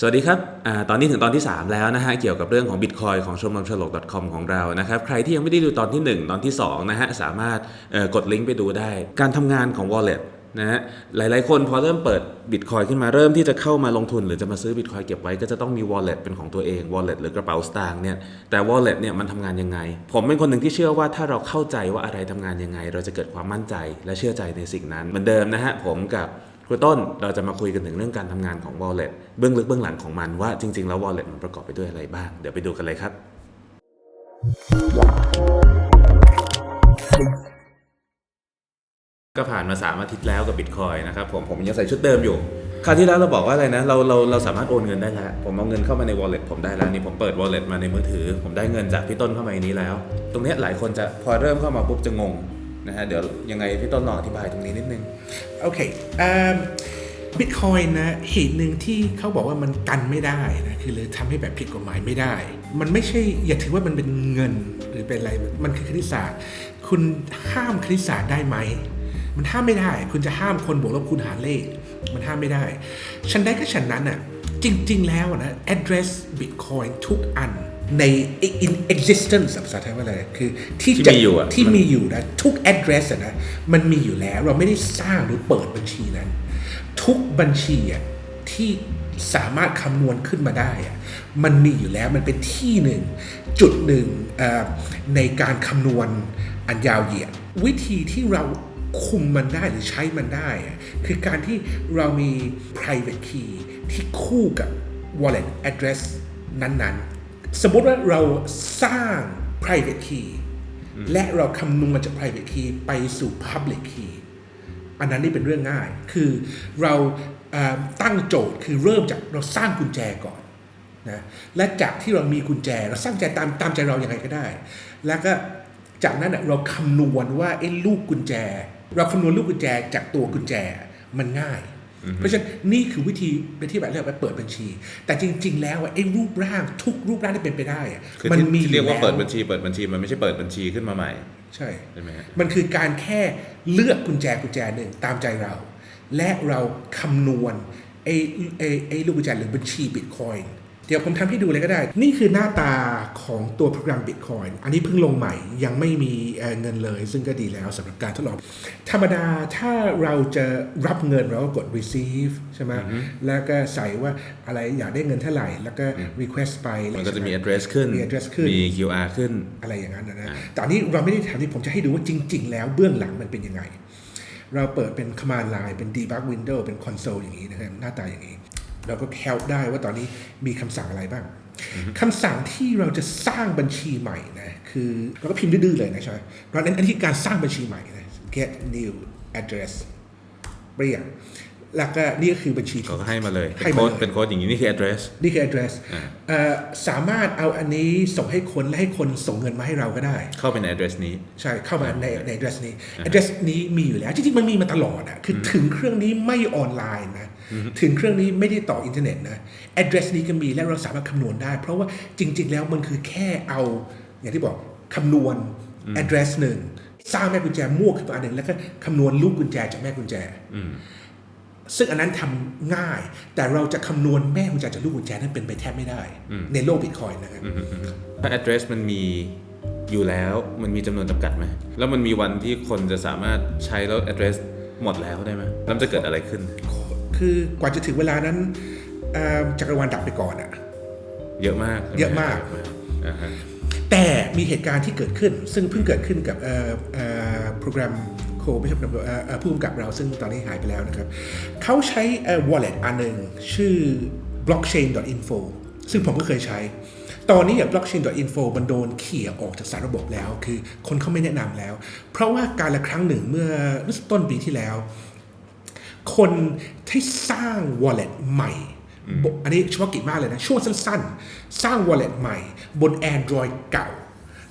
สวัสดีครับอตอนนี้ถึงตอนที่ 3 แล้วนะฮะ เกี่ยวกับเรื่องของ Bitcoin ของชมรมฉลก .com ของเรา นะครับ ใครที่ยังไม่ได้ดูตอนที่ 1 ตอนที่ 2 นะฮะ สามารถกดลิงก์ไปดูได้ การทำงานของ Wallet นะฮะ หลายๆ คนพอเริ่มเปิด Bitcoin ขึ้นมาเริ่มที่จะเข้ามาลงทุน หรือจะมาซื้อ Bitcoin เก็บไว้ก็จะต้องมี Wallet เป็นของตัวเอง Wallet หรือกระเป๋าสตางค์เนี่ย แต่ Wallet เนี่ยมันทำงานยังไง ผมเป็นคนหนึ่งที่เชื่อว่าถ้าเราเข้าใจว่าอะไรทำงานยังไง เราจะเกิดความมั่นใจและเชื่อใจในสิ่งนั้น เหมือนเดิมนะฮะ ผมกับ ครูต้นเราจะมาคุยกันถึงเรื่องการทำงานของ Wallet เบื้องลึกเบื้องหลังของมันว่าจริง ๆ แล้ว Wallet มันประกอบไปด้วยอะไรบ้าง เดี๋ยวไปดูกันเลยครับ ก็ผ่านมา 3 อาทิตย์แล้วกับ Bitcoin นะครับผมผมยังใส่ชุดเดิมอยู่ คราวที่แล้วเราบอกว่าอะไรนะ เราเราเราสามารถโอนเงินได้แล้วผมเอาเงินเข้ามาใน wallet ผมได้แล้วนี่ผมเปิด wallet มาในมือถือ ผมได้เงินจากพี่ต้นเข้ามาในนี้แล้ว ตรงนี้หลายคนจะพอเริ่มเข้ามาปุ๊บจะงง นะฮะเดี๋ยวยังไงพี่ต้นลองอธิบายตรงนี้นิดนึง โอเคบิตคอยนะเหตุหนึ่งที่เขาบอกว่ามันกันไม่ได้นะคือเลยทำให้แบบผิดกฎหมายไม่ได้ มันไม่ใช่อย่าถือว่ามันเป็นเงินหรือเป็นอะไรมันคือคณิตศาสตร์ คุณห้ามคณิตศาสตร์ได้ไหมมันห้ามไม่ได้ คุณจะห้ามคนบวกลบคูณหารเลข มันห้ามไม่ได้ ฉันได้ก็ฉันนั้นอะจริง ๆ แล้วนะ address bitcoin ทุกอัน ใน in existence ภาษาไทยว่าอะไรคือที่ที่จะมีอยู่อะที่มีอยู่นะทุก address อะนะมันมีอยู่แล้วเราไม่ได้สร้างหรือเปิดบัญชีนั้น ทุกบัญชีอะที่สามารถคำนวณขึ้นมาได้อะมันมีอยู่แล้วมันเป็นที่หนึ่งจุดหนึ่งเอ่อในการคำนวณอันยาวเหยียด วิธีที่เราคุมมันได้หรือใช้มันได้อะคือการที่เรามี private key ที่คู่กับ wallet address นั้นๆ สมมติว่าเราสร้าง private key และเราคำนวณจาก private key ไปสู่ public key อันนั้นนี่เป็นเรื่องง่าย คือเราตั้งโจทย์คือเริ่มจากเราสร้างกุญแจก่อนนะและจากที่เรามีกุญแจเราสร้างกุญแจตามตามใจเราอย่างไรก็ได้ แล้วก็จากนั้นเราคำนวณว่าไอ้ลูกกุญแจ เราคำนวณลูกกุญแจจากตัวกุญแจมันง่าย เพราะฉะนั้นนี่คือวิธีที่แบบเรียกว่าเปิดบัญชี แต่จริง ๆ แล้วอะไอ้รูปร่างทุกรูปร่างที่เป็นไปได้อะคือมัที่มีที่เรียกว่าอเปิดบัญชี เปิดบัญชีมันไม่ใช่เปิดบัญชีขึ้นมาใหม่ ใช่ใช่ไหมฮะมันคือการแค่เลือกกุญแจกุญแจหนึ่งตามใจเรา และเราคำนวณไอ้ไอ้ไอ้ลูกกุญแจหรือบัญชีบิตคอยน์ เดี๋ยวผมทำให้ดูเลยก็ได้ นี่คือหน้าตาของตัวโปรแกรม Bitcoin อันนี้เพิ่งลงใหม่ยังไม่มีเอ่อเงินเลย ซึ่งก็ดีแล้วสำหรับการทดลอง ธรรมดาถ้าเราจะรับเงินเราก็กด receive ใช่ไหมแล้วก็ใส่ว่าอะไรอยากได้เงินเท่าไหร่ แล้วก็ request ไป มันก็จะมี address ขึ้นมี address ขึ้นมี QR ขึ้นอะไรอย่างนั้นนะนะแต่อันนี้เราไม่ได้ทำที่ผมจะให้ดูว่าจริง ๆ แล้วเบื้องหลังมันเป็นยังไงเราเปิดเป็น command line เป็น debug window เป็น console อย่างนี้นะครับหน้าตาอย่างนี้ เราก็ help ได้ว่าตอนนี้มีคำสั่งอะไรบ้างคำสั่งที่เราจะสร้างบัญชีใหม่นะคือเราก็พิมพ์ดื้อๆเลยนะใช่ไหมเราเน้นอันที่การสร้างบัญชีใหม่นะ get new address เปรี้ยง แล้วก็นี่ก็คือบัญชีที่เขาก็ให้มาเลยให้เป็นมาโค้ดเลยเป็นโค้ดอย่างนี้นี่คือ address นี่คือ address อ่าเอ่อสามารถเอาอันนี้ส่งให้คนและให้คนส่งเงินมาให้เราก็ได้ เข้าไปใน address นี้ ใช่เข้ามาในใน address นี้ address นี้มีอยู่แล้วจริงๆมันมีมาตลอดอะคือถึงเครื่องนี้ไม่ออนไลน์นะถึงเครื่องนี้ไม่ได้ต่ออินเทอร์เน็ตนะ address นี้ก็มีและเราสามารถคำนวณได้ เพราะว่าจริง ๆ แล้วมันคือแค่เอาอย่างที่บอกคำนวณ address หนึ่งสร้างแม่กุญแจมั่วขึ้นมาอันหนึ่งแล้วก็คำนวณลูกกุญแจจากแม่กุญแจ ซึ่งอันนั้นทำง่าย แต่เราจะคำนวณแม่กุญแจจากลูกกุญแจนั้นเป็นไปแทบไม่ได้ ในโลกบิตคอยนะครับถ้า address มันมีอยู่แล้วมันมีจำนวนจำกัดไหม แล้วมันมีวันที่คนจะสามารถใช้แล้ว address หมดแล้วได้ไหมแล้วมันจะเกิดอะไรขึ้น คือกว่าจะถึงเวลานั้นเอ่อจักรวาลดับไปก่อนอะเยอะมากใช่ไหเยอะมากอ่าฮะแต่มีเหตุการณ์ที่เกิดขึ้น ซึ่งเพิ่งเกิดขึ้นกับเอ่อเอ่อโปรแกรมโคไม่ใช่โปรแกรมเอ่อเอ่อผู้กำกับเราซึ่งตอนนี้หายไปแล้วนะครับเขาใช้เอ่อ wallet อันหนึ่งชื่อ blockchain.info ซึ่งผมก็เคยใช้ ตอนนี้อะ blockchain.info มันโดนเขี่ยออกจากสารระบบแล้ว คือคนเขาไม่แนะนำแล้ว เพราะว่าการละครั้งหนึ่งเมื่อรู้สึกต้นปีที่แล้ว คนที่สร้าง wallet ใหม่ อันนี้เฉพาะกิจมากเลยนะ ช่วงสั้นๆ สร้าง wallet ใหม่ บน Android เก่า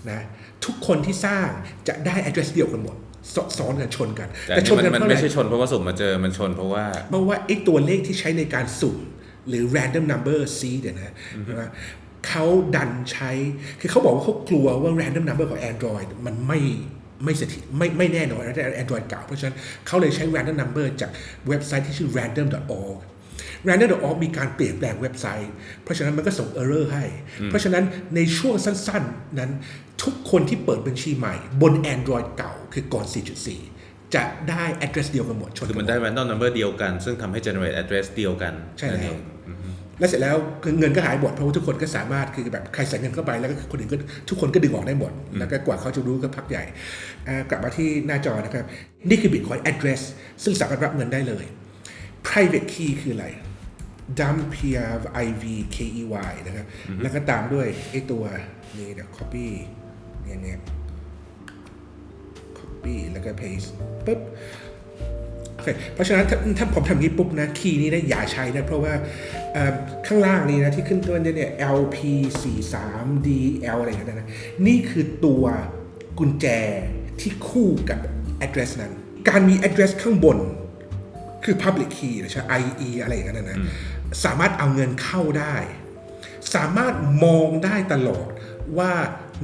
นะทุกคนที่สร้างจะได้ address เดียวกันหมด ซซ้อนกันชนกัน แต่อันชนี้นกันมันเพราะอะไม่ไรใช่ชนเพราะว่าสุ่มมาเจอมันชนเพราะว่าเพราะว่าไอ้ตัวเลขที่ใช้ในการสุ่มหรือ random number seed เนี่ยนะนะเขาดันใช้ คือเขาบอกว่าเขากลัวว่า random number ของ Android มันไม่ไม่เสถียรไม่ไม่แน่นอนนะแต่ Android เก่า เพราะฉะนั้นเขาเลยใช้ random number จากเว็บไซต์ที่ชื่อ random.org Random.org มีการเปลี่ยนแปลงเว็บไซต์ เพราะฉะนั้นมันก็ส่ง error ให้ เพราะฉะนั้นในช่วงสั้นๆนั้น ทุกคนที่เปิดบัญชีใหม่ บน Android เก่าคือก่อน 4.4 จะได้ address เดียวกันหมดชนคือกัมันนหมได้ด random number เดียวกัน ซึ่งทำให้ generate address เดียวกัน ใช่แล้วนั่นเองและเสร็จแล้วเงินก็หายหมดเพราะว่าทุกคนก็สามารถคือแบบใครใส่เงินเข้าไปแล้วก็คนอื่นก็ทุกคนก็ดึงออกได้หมด แล้วก็กว่าเขาจะรู้ก็พักใหญ่อ่ากลับมาที่หน้าจอนะครับ นี่คือ Bitcoin address ซึ่งสามารถรับเงินได้เลย private key คืออะไร dump p r i v k e y นะครับ แล้วก็ตามด้วยไอ้ตัวนี่เดี๋ยว copy เนี่ยเนี่ย copy แล้วก็ paste ปุ๊บโอเคเพราะฉะนั้นถ้าถ้าผมทำอย่างนี้ปุ๊บนะคีย์นี้นะอย่าใช้นะ เพราะว่าเอ่อข้างล่างนี้นะ ที่ขึ้นต้นเนี่ย LP 4 3 DL อะไรอย่างเงี้ยนะ นี่คือตัวกุญแจที่คู่กับ address นั้น การมี address ข้างบน คือ public key นะใช่ IE อะไรอย่างนั้นนะสามารถเอาเงินเข้าได้ สามารถมองได้ตลอดว่า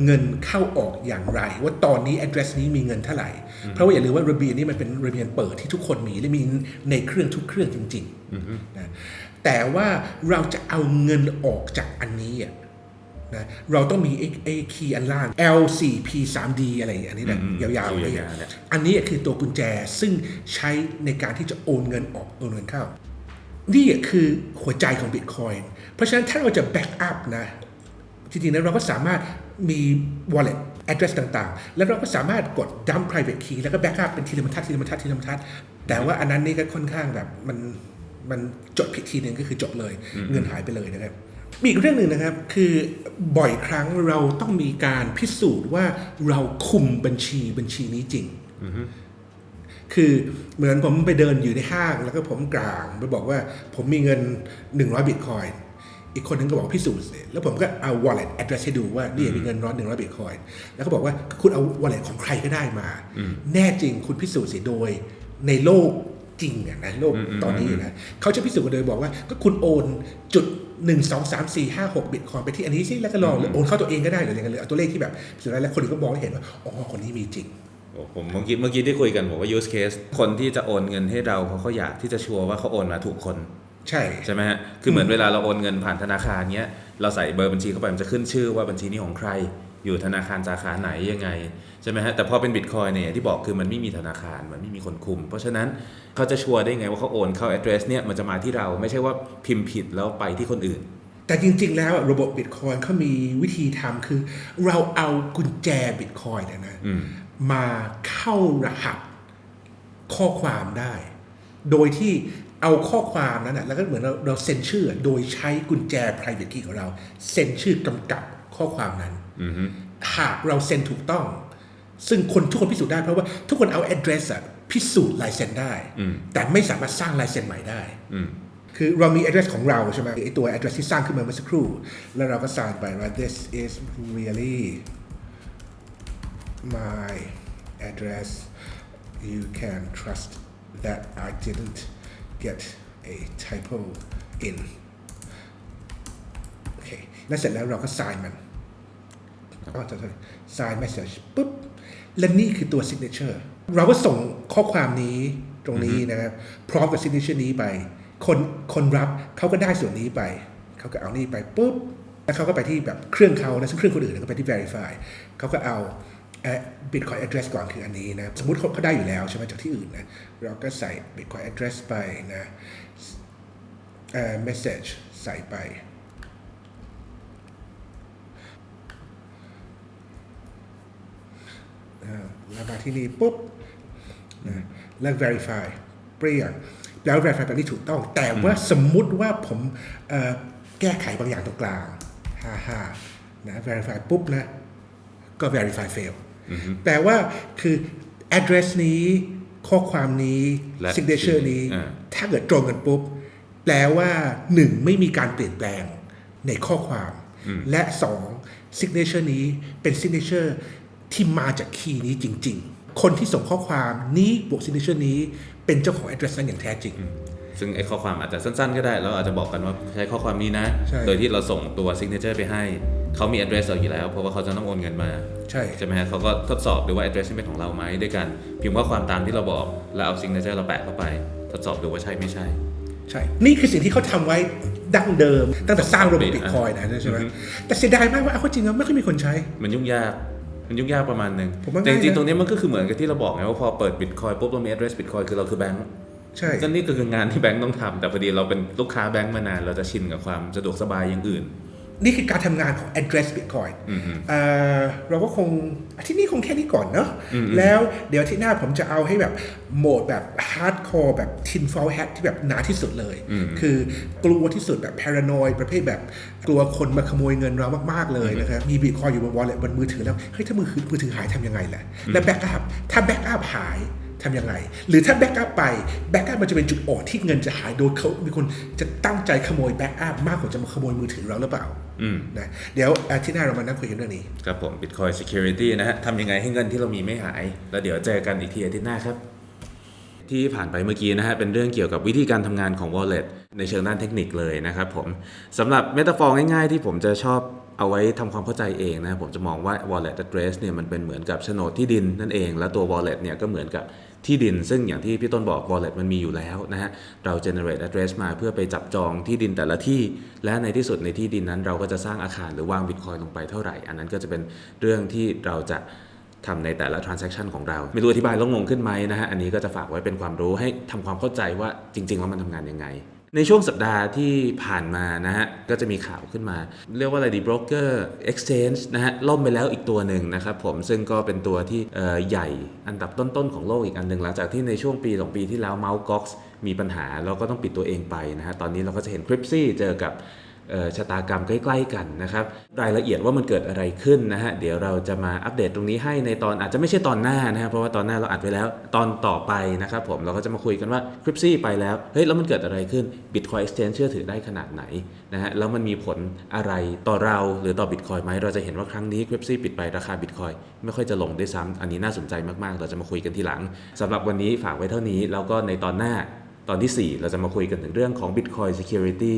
เงินเข้าออกอย่างไร ว่าตอนนี้ address นี้มีเงินเท่าไหร่ เพราะว่าอย่าลืมว่าระเบียนนี้มันเป็นระเบียนเปิดที่ทุกคนมีและมีในเครื่องทุกเครื่องจริงๆนะแต่ว่าเราจะเอาเงินออกจากอันนี้อะ นะเราต้องมีไอ้ไอ้คีย์อันล่าง L4P 3D อะไรอันนี้นะอืมยาวๆตัวเลยยาวๆเนี่ยอันนี้คือตัวกุญแจซึ่งใช้ในการที่จะโอนเงินออกโอนเงินเข้า นี่คือหัวใจของ Bitcoin เพราะฉะนั้นถ้าเราจะแบ็กอัพนะจริงๆแล้วเราก็สามารถมี wallet address ต่างๆ แล้วเราก็สามารถกด dump private key แล้วก็ backup เป็นทีละบรรทัดทีละบรรทัดทีละบรรทัด แต่ว่าอันนั้นนี่ก็ค่อนข้างแบบมันมันจดผิดทีหนึ่งก็คือจบเลย เงินหายไปเลยนะครับ มีอีกเรื่องหนึ่งนะครับคือบ่อยครั้งเราต้องมีการพิสูจน์ว่าเราคุมบัญชีบัญชีนี้จริงคือเหมือนผมไปเดินอยู่ในห้างแล้วก็ผมกลางไปบอกว่าผมมีเงิน 100บิตคอยน์อีกคนนึงก็บอกพิสูจน์สิแล้วผมก็เอา wallet address ให้ดูว่านี่มีเงินร้อยหนึ่งร้อยบิตคอยน์แล้วก็บอกว่าคุณเอา wallet ของใครก็ได้มา แน่จริงคุณพิสูจน์สิโดยในโลก จริงอะนะโลกตอนนี้นะเขาจะพิสูจน์กันโดยบอกว่าก็คุณโอนจุดหนึ่งสองสามสี่ห้าหกบิตคอยน์ไปที่อันนี้สิแล้วก็ลองหรือโอนเข้าตัวเองก็ได้หรืออะไรกันเลยเอาตัวเลขที่แบบสุดท้ายแล้วคนอื่นก็มองให้เห็นว่าอ๋อคนนี้มีจริงโอ้ผมเมื่อกี้เมื่อกี้ที่คุยกันผมว่า use case คนที่จะโอนเงินให้เราเขาเขาอยากที่จะชัวร์ว่าเขาโอนมาถูกคนใช่ใช่ไหมฮะคือเหมือนเวลาเราโอนเงินผ่านธนาคารเนี้ยเราใส่เบอร์บัญชีเข้าไปมันจะขึ้นชื่อว่าบัญชีนี้ของใคร อยู่ธนาคารสาขาไหนยังไงใช่ไหมฮะแต่พอเป็นบิตคอยเนี่ยที่บอกคือมันไม่มีธนาคารมันไม่มีคนคุม เพราะฉะนั้นเขาจะชัวร์ได้ไงว่าเขาโอนเข้า address เนี่ยมันจะมาที่เราไม่ใช่ว่าพิมพ์ผิดแล้วไปที่คนอื่น แต่จริง ๆ แล้วอะระบบบิตคอยเขามีวิธีทำคือ เราเอากุญแจบิตคอยเนี่ยนะอืมมาเข้ารหัสข้อความได้ โดยที่เอาข้อความนั้นนะแล้วก็เหมือนเราเราเซ็นชื่อโดยใช้กุญแจ private key ของเรา เซ็นชื่อกำกับ ข้อความนั้นอือฮึหากเราเซ็นถูกต้อง ซึ่งคนทุกคนพิสูจน์ได้เพราะว่าทุกคนเอา address อะพิสูจน์ลายเซ็นได้อืมแต่ไม่สามารถสร้างลายเซ็นใหม่ได้อืมคือเรามี address ของเราใช่ไหมไอตัว address ที่สร้างขึ้นมาเมื่อสักครู่ แล้วเราก็สร้างไปว่า this is really my address you can trust that I didn't get a typo in โอเค แล้วเสร็จแล้วเราก็ sign มันอ๋อจะ sign message ปุ๊บ และนี่คือตัว signature เราก็ส่งข้อความนี้ตรงนี้นะครับ พร้อมกับ signature นี้ไป คนคนรับเขาก็ได้ส่วนนี้ไป เขาก็เอานี่ไปปุ๊บ แล้วเขาก็ไปที่แบบเครื่องเขาแล้วซึ่งเครื่องคนอื่นก็ไปที่ verify เขาก็เอาเอ่อ bitcoin address ก่อนคืออันนี้นะ สมมติเขาได้อยู่แล้วใช่ไหมจากที่อื่นนะ เราก็ใส่ bitcoin address ไปนะเอ่อ message ใส่ไป อ่า แล้วมาที่นี่ปุ๊บนะแล้ว verify เปรี้ยงแล้ว verify แบบนี้ถูกต้อง แต่ว่าสมมุติว่าผมเอ่อแก้ไขบางอย่างตรงกลางฮ่าฮ่านะ verify ปุ๊บนะก็ verify fail แปลว่าคือ address นี้ข้อความนี้และ signature นี้อ่าถ้าเกิดตรงกันปุ๊บ แปลว่าหนึ่งไม่มีการเปลี่ยนแปลงในข้อความ และสอง signature นี้เป็น signature ที่มาจากคีย์นี้จริง ๆ คนที่ส่งข้อความนี้บวก signature นี้เป็นเจ้าของ address นั้นอย่างแท้จริง ซึ่งไอ้ข้อความอาจจะสั้นๆ ก็ได้ เราอาจจะบอกกันว่าใช้ข้อความนี้นะใช่โดยที่เราส่งตัว signature ไปให้เขามี address เราอยู่แล้ว เพราะว่าเขาจะต้องโอนเงินมา ใช่ใช่ไหมฮะเขาก็ทดสอบดูว่า address นี่เป็นของเราไหมด้วยกันพิมพ์ข้อความตามที่เราบอกแล้วเอา signature เราแปะเข้าไป ทดสอบดูว่าใช่ไม่ใช่ ใช่ นี่คือสิ่งที่เขาทำไว้ดั้งเดิมตั้งแต่สร้างระบบบิตคอยนะใช่ไหมอือฮึแต่เสียดายมากว่าเอาเข้าจริงแล้วไม่ค่อยมีคนใช้ มันยุ่งยาก มันยุ่งยากประมาณหนึ่งผมว่าแต่จริงง่ายนะๆตรงนี้มันก็คือเหมือนกับที่เราบอกไงว่าพอเปิดบิตคอยปุ๊บเรามี address บิตคอยคือเราคือแบงก์ใช่ก็นี่ก็คืองานที่แบงก์ต้องทำแต่พอดีเราเป็นลูกค้าแบงก์มานานเราจะชินกับความสะดวกสบายอย่างอื่น นี่คือการทำงานของ address bitcoin อืมเอ่อเราก็คงอาทิตย์นี้คงแค่นี้ก่อนเนาะอืมแล้วเดี๋ยวอาที่หน้าผมจะเอาให้แบบโหมดแบบ hardcore แบบ tinfoil hat ที่แบบหนาที่สุดเลยอืมคือกลัวที่สุดแบบ paranoid ประเภทแบบกลัวคนมาขโมยเงินเรามาก ๆ เลยนะครับ มี bitcoin อยู่บน wallet บนมือถือแล้ว เฮ้ย ถ้ามือถือมือถือหายทำยังไงล่ะ และ backup ถ้า backup หาย ทำยังไง หรือถ้า backup ไป backup มันจะเป็นจุดอ่อนที่เงินจะหายโดยเขามีคนจะตั้งใจขโมย backup มากกว่าจะมาขโมยมือถือเราหรือเปล่าอืมนะเดี๋ยวอาทิตย์หน้าเรามานั่งคุยกันเรื่องนี้ ครับผม Bitcoin Security นะฮะทำยังไงให้เงินที่เรามีไม่หาย แล้วเดี๋ยวเจอกันอีกทีอาทิตย์หน้าครับ ที่ผ่านไปเมื่อกี้นะฮะเป็นเรื่องเกี่ยวกับวิธีการทำงานของ Wallet ในเชิงด้านเทคนิคเลยนะครับผมสำหรับเมตาฟอร์ง่ายๆ ที่ผมจะชอบเอาไว้ทำความเข้าใจเองนะผมจะมองว่า wallet address เนี่ยมันเป็นเหมือนกับโฉนดที่ดินนั่นเอง และตัว wallet เนี่ยก็เหมือนกับ ที่ดิน ซึ่งอย่างที่พี่ต้นบอก wallet มันมีอยู่แล้วนะฮะ เรา generate address มาเพื่อไปจับจองที่ดินแต่ละที่ และในที่สุดในที่ดินนั้น เราก็จะสร้างอาคารหรือวาง bitcoin ลงไปเท่าไหร่ อันนั้นก็จะเป็นเรื่องที่เราจะทำในแต่ละ transaction ของเรา ไม่รู้อธิบายลงงงขึ้นไหมนะฮะ อันนี้ก็จะฝากไว้เป็นความรู้ให้ทำความเข้าใจว่าจริง ๆ แล้วมันทำงานยังไง ในช่วงสัปดาห์ที่ผ่านมานะฮะก็จะมีข่าวขึ้นมา เรียกว่าอะไรดีบรกเกอร์เอ็กซ์เชนจ์นะฮะล่มไปแล้วอีกตัวหนึ่งนะครับผมซึ่งก็เป็นตัวที่ใหญ่อันดับต้นๆของโลกอีกอันหนึ่งหลังจากที่ในช่วงปี2ปีที่แล้ว Mt. Gox มีปัญหาแล้วก็ต้องปิดตัวเองไปนะฮะตอนนี้เราก็จะเห็นคริปซี่เจอกับ ชะตากรรมใกล้ ๆ กันนะครับรายละเอียดว่ามันเกิดอะไรขึ้นนะฮะเดี๋ยวเราจะมาอัปเดตตรงนี้ให้ในตอนอาจจะไม่ใช่ตอนหน้านะฮะเพราะว่าตอนหน้าเราอัดไว้แล้วตอนต่อไปนะครับผมเราก็จะมาคุยกันว่าคริปซี่ไปแล้วเฮ้ยแล้วมันเกิดอะไรขึ้น Bitcoin Exchange เชื่อถือได้ขนาดไหนนะฮะแล้วมันมีผลอะไรต่อเราหรือต่อ Bitcoin ไหมเราจะเห็นว่าครั้งนี้คริปซี่ปิดไปราคา Bitcoin ไม่ค่อยจะลงด้วยซ้ำอันนี้น่าสนใจมากๆ เราจะมาคุยกันทีหลังสำหรับวันนี้ฝากไว้เท่านี้แล้วก็ในตอนหน้าตอนที่ 4 เราจะมาคุยกันถึงเรื่องของ Bitcoin Security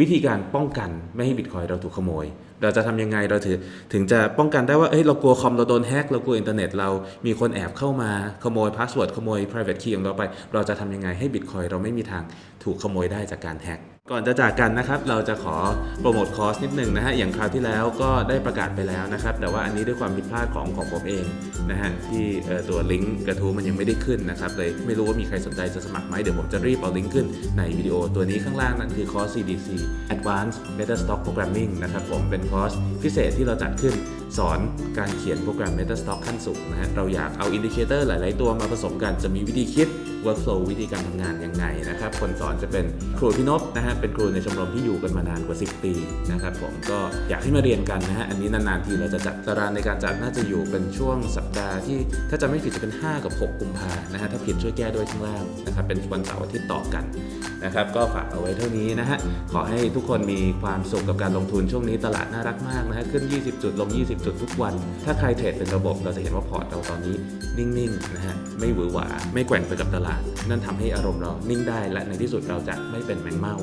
วิธีการป้องกันไม่ให้บิตคอยเราถูกขโมย เราจะทำยังไงเราถึงถึงจะป้องกันได้ว่าเอ้ยเรากลัวคอมเราโดนแฮกเรากลัวอินเทอร์เน็ตเรามีคนแอบเข้ามาขโมยพาสเวิร์ดขโมย private key ของเราไป เราจะทำยังไงให้บิตคอยเราไม่มีทาง ถูกขโมยได้จากการแฮ็กก่อนจะจากกันนะครับ เราจะขอโปรโมทคอร์สนิดหนึ่งนะฮะ อย่างคราวที่แล้วก็ได้ประกาศไปแล้วนะครับ แต่ว่าอันนี้ด้วยความผิดพลาดของของผมเองนะฮะ ที่ตัวลิงก์กระทู้มันยังไม่ได้ขึ้นนะครับ เลยไม่รู้ว่ามีใครสนใจจะสมัครไหมเดี๋ยวผมจะรีบเอาลิงก์ขึ้นในวิดีโอตัวนี้ข้างล่างนั่นคือคอร์ส CDC Advanced Metastock Programming นะครับผมเป็นคอร์สพิเศษที่เราจัดขึ้นสอนการเขียนโปรแกรม Metastock ขั้นสูงนะฮะ เราอยากเอาอินดิเคเตอร์หลาย ๆ ตัวมาผสมกันจะมีวิธีคิด workflow วิธีการทำงานยังไงนะครับ คนสอนจะเป็นครูพี่นพนะฮะเป็นครูในชมรมที่อยู่กันมานานกว่า 10 ปีนะครับผมก็อยากให้มาเรียนกันนะฮะอันนี้นานๆทีเราจะจัดตารางในการจัดน่าจะอยู่เป็นช่วงสัปดาห์ที่ถ้าจะไม่ผิดจะเป็น 5 กับ 6 กุมภานะฮะถ้าผิดช่วยแก้ด้วยข้างล่างนะครับเป็นวันเสาร์อาทิตย์ต่อกันนะครับก็ฝากเอาไว้เท่านี้นะฮะขอให้ทุกคนมีความสุขกับการลงทุนช่วงนี้ตลาดน่ารักมากนะฮะขึ้น 20 จุดลง 20 จุดทุกวัน ถ้าใครเทรดเป็นระบบเราจะเห็นว่าพอร์ตเราตอนนี้นิ่งๆนะฮะไม่หวือหวาไม่แกว่งไปกับตลาดนั่นทำให้อารมณ์เรานิ่งได้และในที่สุดเราจะไม่เป็นแมงเม่า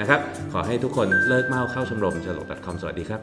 นะครับ ขอให้ทุกคนเลิกเมาเข้าชมรมฉลก .com สวัสดีครับ